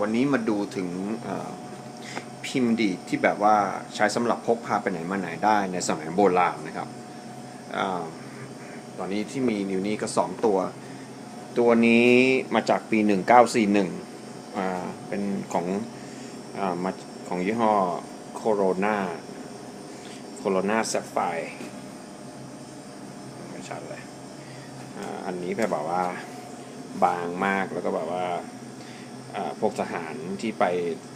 วันนี้มาดูถึงพิมพ์ดีดที่แบบว่าใช้สำหรับพกพาไปไหนมาไหนได้ในสมัยโบราณนะครับอตอนนี้ที่มีนิวนี้ก็ 2 ตัว ตัวนี้มาจากปี 1941อ่าเป็นของอมาของยี่ห้อโคโรนาโคโรนาแซฟไฟไม่ชัดเลยออันนี้แบบว่าบางมากแล้วก็แบบว่า พวกทหารที่ไป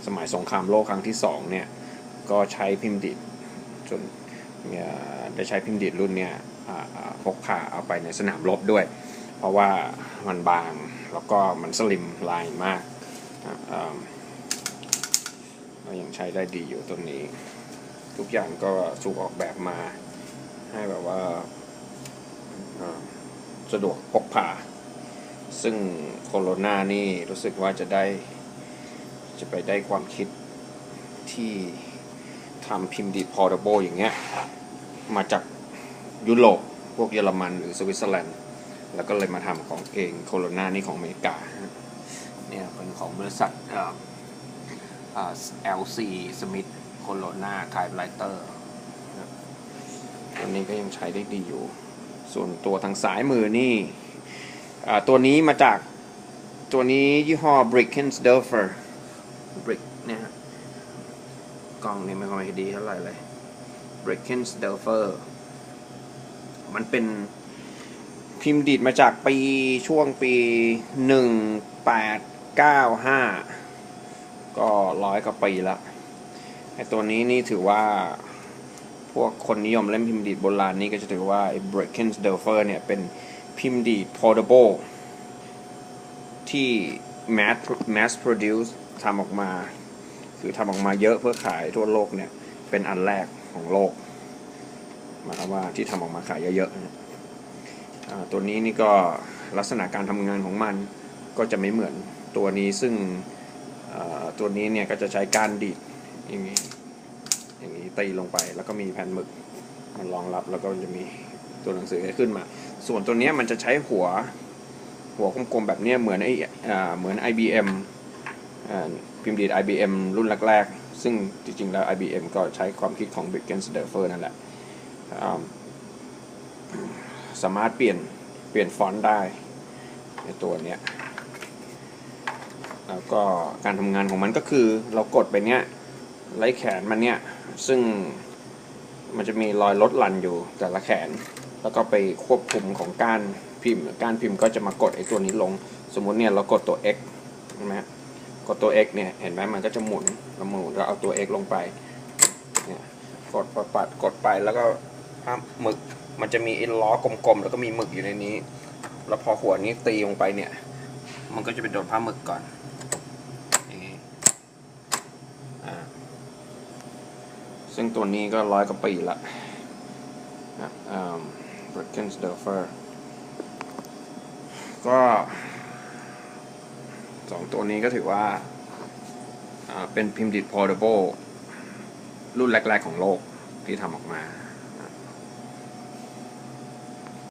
สมัยสงครามโลกครั้งที่สองเนี่ย ก็ใช้พิมพ์ดิดจนเนี่ยได้ใช้พิมพ์ดิดรุ่นเนี่ยพกพาเอาไปในสนามรบด้วย เพราะว่ามันบางแล้วก็มันสลิมลายมากก็ยังใช้ได้ดีอยู่ตัวนี้ ทุกอย่างก็ถูกออกแบบมาให้แบบว่าสะดวกพกพา ซึ่งโคโรนานี่รู้สึกว่าจะได้จะไปได้ความคิดที่ทำพิมพ์ดีพอร์ตเบิลอย่างเงี้ย มาจากยุโรปพวกเยอรมันหรือสวิตเซอร์แลนด์ แล้วก็เลยมาทำของเองโคโรนานี่ของอเมริกาเนี่ยเป็นของบริษัทเอ่อเอ่อ LC Smith Corona Typewriter นะครับตัวนี้ก็ยังใช้ได้ดีอยู่ ส่วนตัวทางซ้ายมือนี่ ตัวนี้มาจากตัวนี้ยี่ห้อ Brickens d e l f e r Brick เนี่ยฮะกล้องนี่ไม่ค่อยดีเท่าไหร่เลย Brickens d e l f e r มันเป็นพิมพ์ดีดมาจากปีช่วงปี 1895 ก็ร้อยกว่าปีละไอตัวนี้นี่ถือว่าพวกคนนิยมเล่นพิมพ์ดีดโบราณนี่ก็จะถือว่าไอ Brickens d e l f e r เนี่ยเป็น พิมพ์ดีด portable ที่ mass mass produce ทำออกมา คือทำออกมาเยอะเพื่อขายทั่วโลกเนี่ย เป็นอันแรกของโลกหมายความว่าที่ทำออกมาขายเยอะๆตัวนี้นี่ก็ลักษณะการทำงานของมันก็จะไม่เหมือนตัวนี้ซึ่งตัวนี้เนี่ยก็จะใช้การดีดอย่างนี้อย่างนี้ตีลงไปแล้วก็มีแผ่นหมึกมันรองรับแล้วก็จะมีตัวหนังสือขึ้นมา ส่วนตัวนี้มันจะใช้หัวหัวกลมๆแบบนี้เหมือนไอเหมือน IBM อพิมพ์ดีด IBM รุ่นแรกๆ ซึ่งจริงๆ แล้ว IBM ก็ใช้ความคิดของ b i g g e n s d e r f e r นั่นแหละ สามารถเปลี่ยนเปลี่ยนฟอนต์ได้ในตัวเนี้ย แล้วก็การทำงานของมันก็คือเรากดไปเนี้ยไล่แขนมันเนี้ย ซึ่งมันจะมีรอยลดลันอยู่แต่ละแขน แล้วก็ไปควบคุมของการพิมพ์ การพิมพ์ก็จะมากดไอ้ตัวนี้ลง สมมุติเนี่ยเรากดตัว x ใช่ไหมฮะกดตัว x เนี่ยเห็นไหมมันก็จะหมุนเราหมุนเราเอาตัว x ลงไปเนี่ยกดปัดปัดกดไปแล้วก็ภาพหมึกมันจะมีไอ้ล้อกลมๆแล้วก็มีหมึกอยู่ในนี้ แล้วพอหัวนี้ตีลงไปเนี่ย มันก็จะไปโดนผ้าหมึกก่อนอย่างงี้อ่าซึ่งตัวนี้ก็ร้อยกว่าปีละนะอ่า b r i c k e n s d o r f e r ก็สองตัวนี้ก็ถือว่าเป็นพิมพ์ดิด portable รุ่นแรก ๆ ของโลกที่ทำออกมา